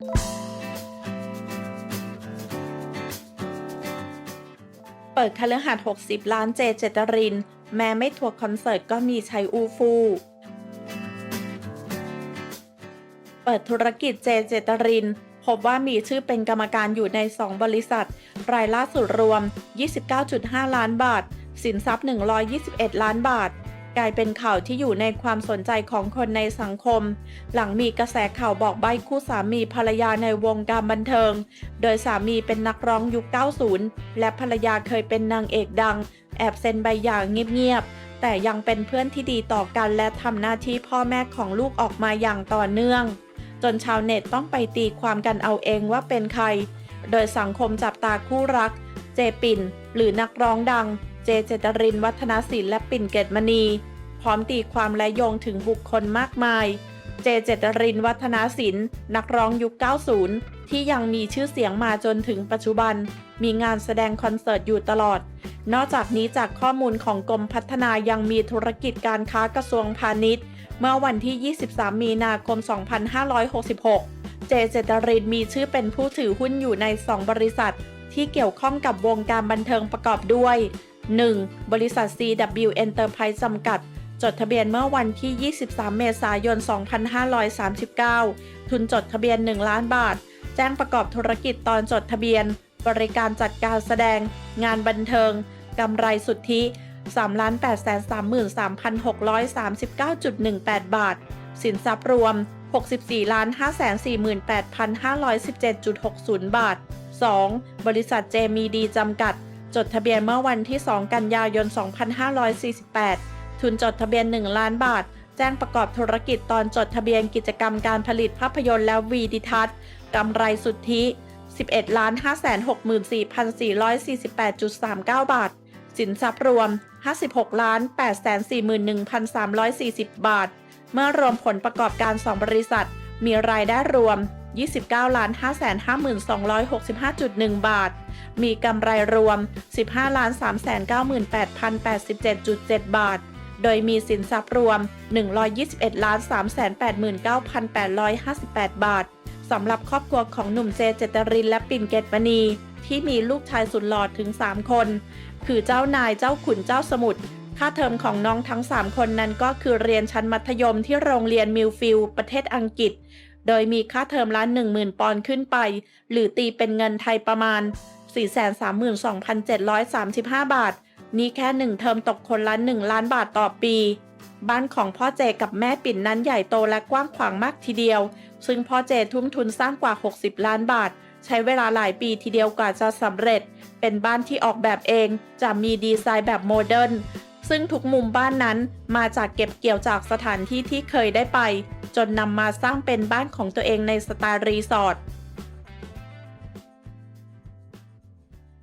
เปิดคฤหาสน์60 ล้านเจเจตริน แม้ไม่ทัวร์คอนเสิร์ตก็มีชัยอูฟู เปิดธุรกิจเจเจตริน พบว่ามีชื่อเป็นกรรมการอยู่ใน 2 บริษัท รายล่าสุดรวม 29.5 ล้านบาท สินทรัพย์ 121 ล้านบาท กลายเป็นข่าวที่อยู่ในความสนใจของคนในสังคม หลังมีกระแสข่าวบอกใบคู่สามีภรรยาในวงการบันเทิง โดยสามีเป็นนักร้องยุค 90 และภรรยาเคยเป็นนางเอกดัง แอบเซ็นใบหย่าเงียบๆ แต่ยังเป็นเพื่อนที่ดีต่อกันและทำหน้าที่พ่อแม่ของลูกออกมาอย่างต่อเนื่อง จนชาวเน็ตต้องไปตีความกันเอาเองว่าเป็นใคร โดยสังคมจับตาคู่รัก เจปิ่น หรือนักร้องดัง เจเจตรินวัฒนศิลป์และปิ่นเกตมณี พร้อมตีความและโยงถึงบุคคลมากมาย เจเจตรินวัฒนศิลป์นักร้องยุค 90 ที่ยังมีชื่อเสียงมาจนถึงปัจจุบัน มีงานแสดงคอนเสิร์ตอยู่ตลอด นอกจากนี้จากข้อมูลของกรมพัฒนายังมีธุรกิจการค้ากระทรวงพาณิชย์ เมื่อวันที่ 23 มีนาคม 2566เจเจตรินมีชื่อเป็นผู้ถือหุ้นอยู่ใน 2 บริษัท ที่เกี่ยวข้องกับวงการบันเทิงประกอบด้วย 1. บริษัท CW Enterprise จำกัด จดทะเบียนเมื่อวันที่ 23 เมษายน 2539 ทุนจดทะเบียน 1 ล้านบาท แจ้งประกอบธุรกิจตอนจดทะเบียน บริการจัดการแสดง งานบันเทิง กำไรสุทธิ3,833,639.18 บาท สินทรัพย์รวม 64,548,517.60 บาท 2. บริษัทเจมีดีจำกัด จดทะเบียนเมื่อวันที่ 2 กันยายน 2548 ทุนจดทะเบียน 1 ล้านบาท แจ้งประกอบธุรกิจตอนจดทะเบียนกิจกรรมการผลิตภาพยนตร์และวีดิทัศน์กำไรสุทธิ 11 564,448.39 บาท สินทรัพย์รวม 56 841,340 บาท เมื่อรวมผลประกอบการ 2 บริษัท มีรายได้รวม 29 552,265.1 บาท มีกำไรรวม 15 398,087.7 บาท โดยมีสินทรัพย์รวม 121 389,858 บาท สำหรับครอบครัวของหนุ่มเจเจตรินและปิ่นเกตมณี ที่มีลูกชายสุดหล่อถึง 3 คน คือเจ้านายเจ้าขุนเจ้าสมุทรค่าเทอมของน้องทั้ง 3 คนนั้นก็คือเรียนชั้นมัธยมที่โรงเรียนมิลฟิลด์ประเทศอังกฤษ โดยมีค่าเทอมละ10,000 ปอนด์ขึ้นไป หรือตีเป็นเงินไทยประมาณ 432,735 บาท นี่แค่หนึ่งเทอมตกคนละ 1 ล้านบาทต่อปี บ้านของพ่อเจกับแม่ปิ่นนั้นใหญ่โตและกว้างขวางมากทีเดียว ซึ่งพ่อเจทุ่มทุนสร้างกว่า 60 ล้านบาท ใช้เวลาหลายปีทีเดียวกว่าจะสำเร็จ เป็นบ้านที่ออกแบบเอง จะมีดีไซน์แบบโมเดิร์น ซึ่งทุกมุมบ้านนั้นมาจากเก็บเกี่ยวจากสถานที่ที่เคยได้ไป จนนำมาสร้างเป็นบ้านของตัวเองในสไตล์รีสอร์ท